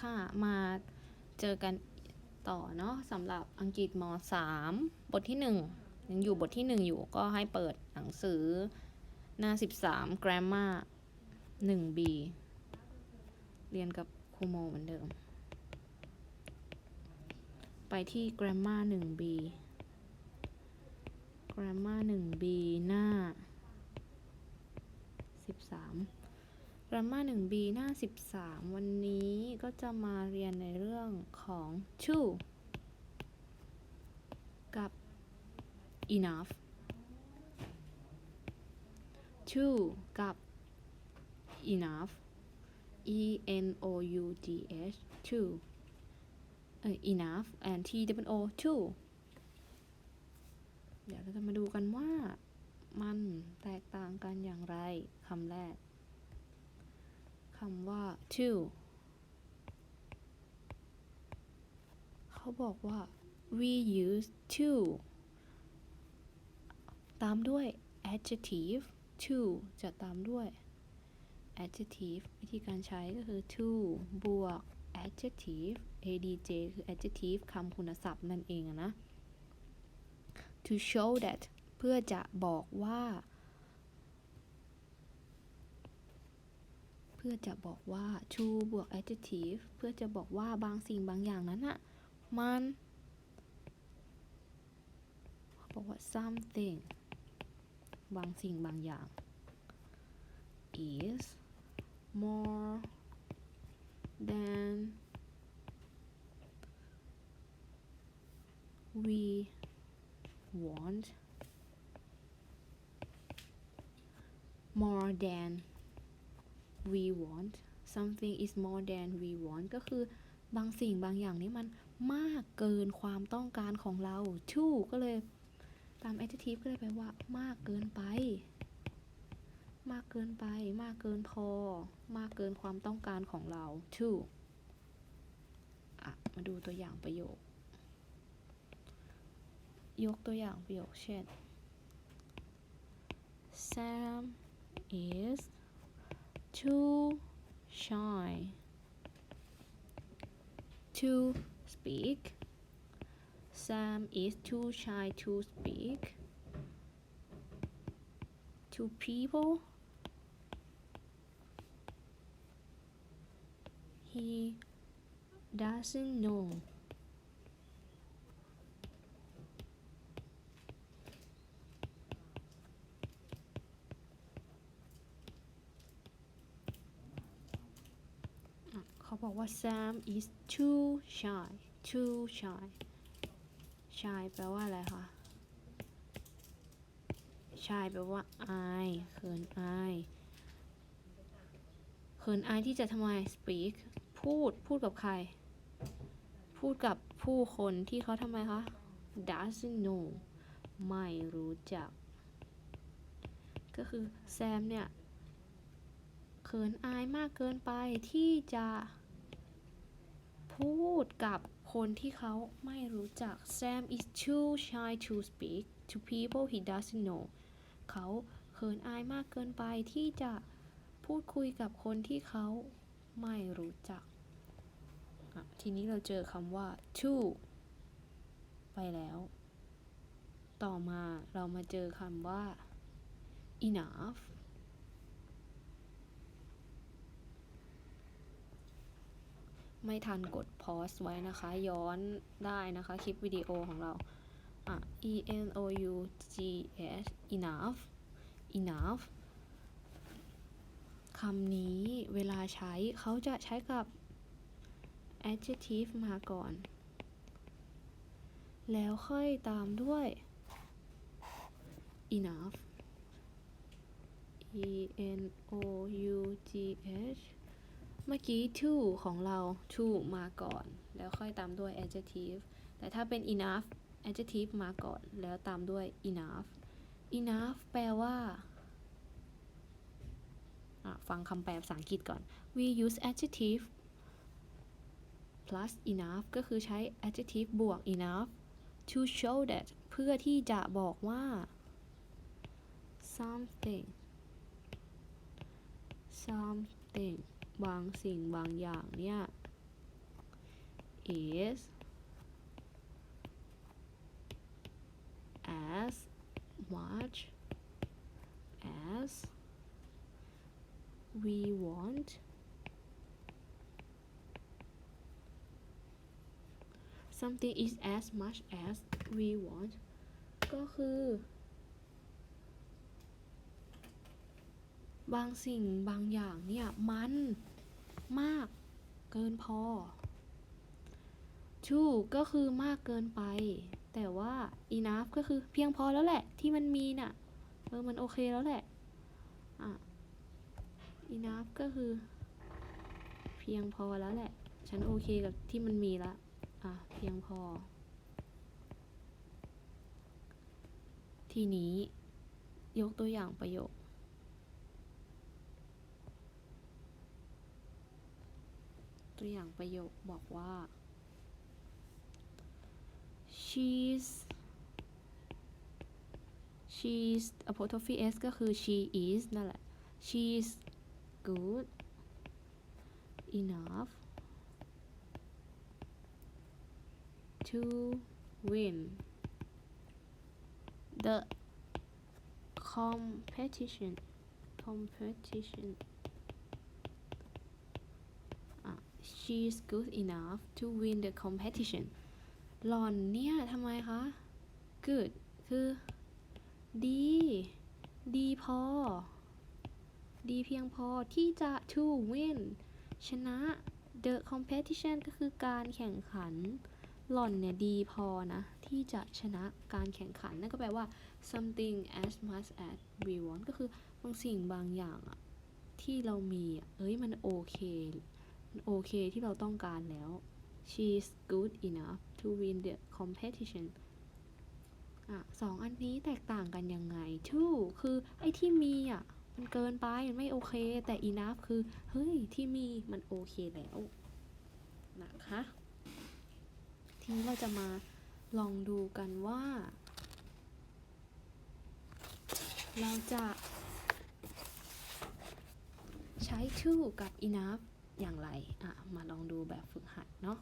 ค่ะมาเจอกันต่อเนาะสำหรับอังกฤษม .3 บทที่ 1 ยังอยู่บทที่ 1 อยู่ก็ให้เปิดหนังสือหน้า 13 grammar 1b เรียนกับครูโมเหมือนเดิม ไปที่ grammar 1b grammar 1b หน้า 13 grammar 1b หน้า 13 วันนี้ก็จะมาเรียนในเรื่องของ to กับ enough to กับ enough e n o u g h to เอ้ย enough and t w o to เดี๋ยวเราจะมาดูกันว่ามันแตกต่างกันอย่างไรคำแรก คำว่า to เขาบอกว่า we use to ตามด้วย adjective to จะตามด้วย adjective วิธีการใช้ก็คือ to บวก adjective adj คือ adjective คำคุณศัพท์นั่นเองนะ to show that เพื่อจะบอกว่า พื่อจะบอกว่า to บวก adjective เพื่อจะบอกว่าบางสิ่งบางอย่างนั้นอะมันบอกว่า something บางสิ่งบางอย่าง is more than we want more than we want something is more than we want ก็คือบางสิ่งบางอย่างนี้มันมากเกินความต้องการของเรา too ก็เลยตาม adjective ก็เลยแปลว่า มากเกินไป มากเกินไป มากเกินพอ มากเกินความต้องการของเรา too อะ มาดูตัวอย่างประโยค ยกตัวอย่างประโยคเช่น Sam is too shy. To speak. Sam is too shy to speak. To people. He doesn't know บอกว่า Sam is too shy too shy shy แปลว่าอะไรคะ shy แปลว่าอายเขินอายเขินอายที่จะทำไม speak พูด พูดกับใคร พูดกับผู้คนที่เขาทำไมคะ doesn't know ไม่รู้จัก ก็คือแซมเนี่ย เขินอายมากเกินไปที่จะ พูดกับคนที่เขาไม่รู้จัก Sam is too shy to speak to people he doesn't know เขาเขินอายมากเกินไปที่จะพูดคุยกับคนที่เขาไม่รู้จัก ทีนี้เราเจอคำว่า to ไปแล้ว ต่อมาเรามาเจอคำว่า enough ไม่ทันกด pause ไว้นะคะ ย้อนได้นะคะ คลิปวิดีโอของเราอะ e n o u g h enough enough คำนี้เวลาใช้เขาจะใช้กับ adjective มาก่อน แล้วค่อยตามด้วย enough e n o u g h เมื่อกี้ to ของเรา to มาก่อน แล้วค่อยตามด้วย adjective แต่ถ้าเป็น enough adjective มาก่อน แล้วตามด้วย enough enough แปลว่าฟังคำแปลภาษาอังกฤษก่อน we use adjective plus enough ก็คือใช้ adjective บวก enough to show that เพื่อที่จะบอกว่า something something บางสิ่งบางอย่างเนี่ย is as much as we want something is as much as we want ก็คือ บางสิ่งบางอย่างเนี่ยมันมากเกินพอ too ก็คือมากเกินไป แต่ว่า enough ก็คือเพียงพอแล้วแหละ ที่มันมีน่ะ เออ มันโอเคแล้วแหละ อะ enough ก็คือ เพียงพอแล้วแหละ ฉันโอเคกับที่มันมีละ อะ เพียงพอ ทีนี้ ยกตัวอย่างประโยค ตัวอย่างประโยคบอกว่า she's she's apostrophe s ก็คือ she is นั่นแหละ she's good enough to win the competition competition อะ she's good enough to win the competition หล่อนเนี่ยทำไมคะ good คือ ดี ดีพอ ดีเพียงพอที่จะ to win ชนะ the competition ก็คือการแข่งขัน หล่อนเนี่ยดีพอนะ ที่จะชนะการแข่งขัน นั่นก็แปลว่า something as much as we want ก็คือบางสิ่งบางอย่างอะที่เรามี เอ้ย มันโอเค โอเคที่เราต้องการแล้ว she's good enough to win the competition อะสองอันนี้แตกต่างกันยังไง two คือไอ้ที่มีอะ มันเกินไป มันไม่โอเค แต่ enough คือ เฮ้ย ที่มีมันโอเคแล้ว นะคะ ทีนี้เราจะมาลองดูกันว่า เราจะใช้ to กับ enough อย่างไรอะมาลองดูแบบฝึกหัดเนาะ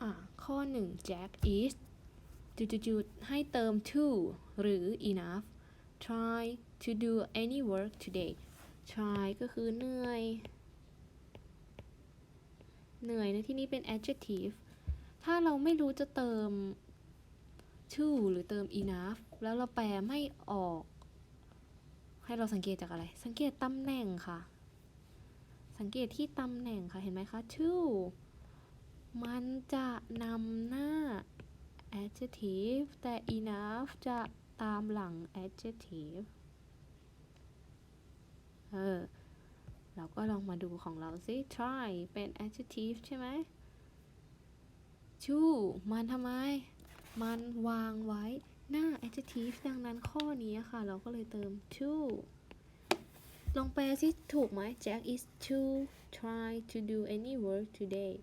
อะ ข้อ 1 Jack is จุดๆให้เติม to หรือ enough try to do any work today try ก็คือเหนื่อย เหนื่อยในที่นี้เป็น adjective ถ้าเราไม่รู้จะเติม to หรือเติม enough แล้วเราแปลไม่ออก ให้เราสังเกตจากอะไร สังเกตตำแหน่งค่ะ สังเกตที่ตำแหน่งค่ะ เห็นไหมคะ to มันจะนำหน้า adjective แต่ enough จะตามหลัง adjective เออ เราก็ลองมาดูของเราสิ try เป็น adjective ใช่ไหม to มันทำไม มันวางไว้หน้า adjective ดังนั้นข้อนี้ค่ะ เราก็เลยเติม to ลองแปลสิถูกไหม Jack is too try to do any work today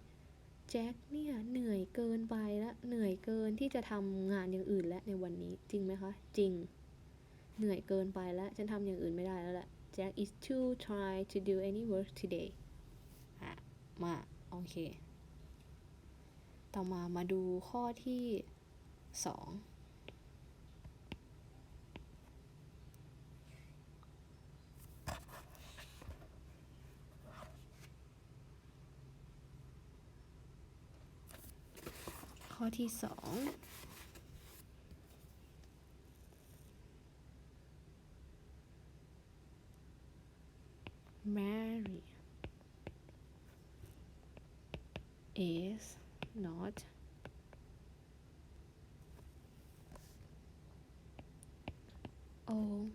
แจ็คเนี่ยเหนื่อยเกินไปแล้วเหนื่อยเกินที่จะทำงานอย่างอื่นแล้วในวันนี้จริงไหมคะ จริง เหนื่อยเกินไปแล้วฉันทำอย่างอื่นไม่ได้แล้วแหละ Jack is too tired to do any work today อะมา โอเค ต่อมามาดูข้อที่สอง อที่สอง Mary is not old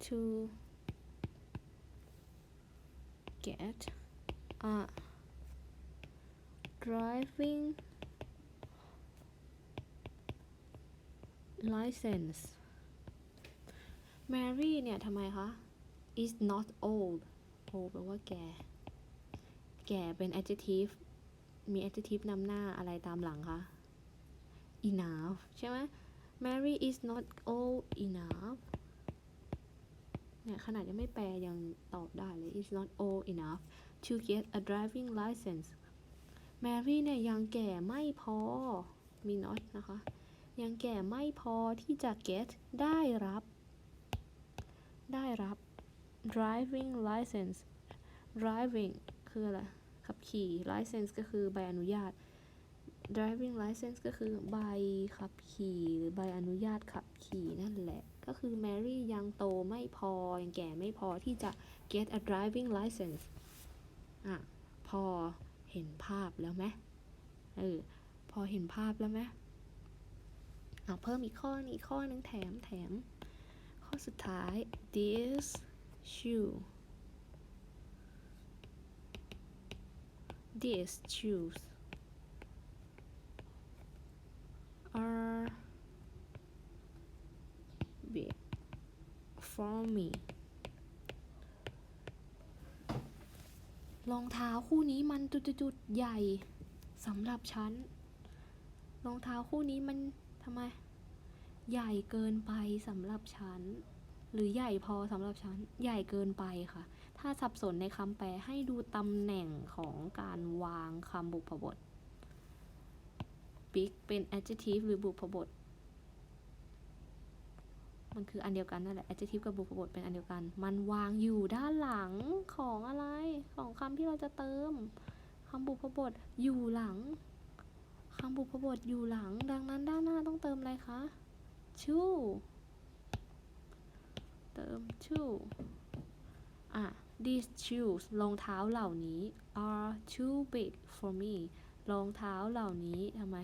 to get a driving license Mary เนี่ยทำไมคะ is not old old แปลว่าแก่ แก่เป็น adjective มี adjective นำหน้าอะไรตามหลังคะ enough ใช่ไหม Mary is not old enough เนี่ยขนาดยังไม่แปลยังตอบได้เลย is not old enough to get a driving license Mary เนี่ยยังแก่ไม่พอ มี not นะคะ ยังแก่ไม่พอที่จะ get ได้รับ ได้รับ driving license driving คืออะไร ขับขี่ license ก็คือใบอนุญาต driving license ก็คือใบขับขี่หรือใบอนุญาตขับขี่นั่นแหละ ก็คือ Mary ยังโตไม่พอ ยังแก่ไม่พอที่จะ get a driving license อะ พอเห็นภาพแล้วไหมเออ พอเห็นภาพแล้วไหมเอาเพิ่มอีกข้อนี้อีกข้อหนึงแถมแถม ข้อสุดท้าย this shoe these shoes are big for me รองเท้าคู่นี้มันจุดๆใหญ่สำหรับฉัน รองเท้าคู่นี้มันทำไม ใหญ่เกินไปสำหรับฉัน หรือใหญ่พอสำหรับฉัน ใหญ่เกินไปค่ะ ถ้าสับสนในคำแปลให้ดูตำแหน่งของการวางคำบุพบท big เป็น adjective หรือบุพบท มันคืออันเดียวกันนั่นแหละ adjective กับบุพบทเป็นอันเดียวกัน มันวางอยู่ด้านหลังของอะไร ของคำที่เราจะเติมคำบุพบทอยู่หลังคำบุพบทอยู่หลัง ดังนั้นด้านหน้าต้องเติมอะไรคะ to เติม to อะ these shoes รองเท้าเหล่านี้ are too big for me รองเท้าเหล่านี้ทำไม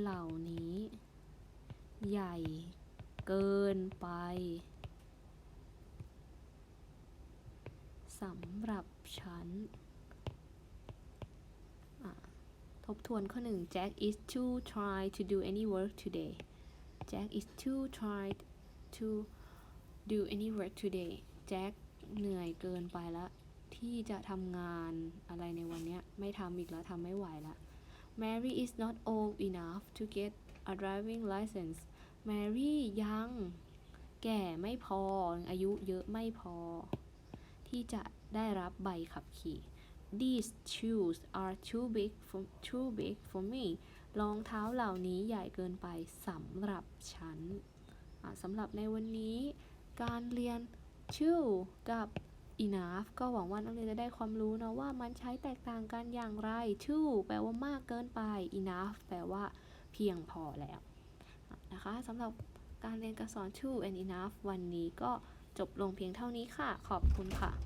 เหล่านี้ ใหญ่เกินไปสำหรับฉัน ทบทวนข้อหนึ่ง Jack is too try to do any work today Jack is too try to do any work today Jack เหนื่อยเกินไปแล้วที่จะทำงานอะไรในวันนี้ไม่ทำอีกแล้วทำไม่ไหวแล้ว Mary is not old enough to get a driving license Mary ยัง แก่ไม่พอ อายุเยอะไม่พอ ที่จะได้รับใบขับขี่ These shoes are too big for too big for me รองเท้าเหล่านี้ใหญ่เกินไปสำหรับฉันสำหรับในวันนี้ การเรียน too กับ enough ก็หวังว่านักเรียนจะได้ความรู้นะว่ามันใช้แตกต่างกันอย่างไร too แปลว่ามากเกินไป enough แปลว่าเพียงพอแล้วนะคะสำหรับการเรียนการสอน too and enough วันนี้ก็จบลงเพียงเท่านี้ค่ะ ขอบคุณค่ะ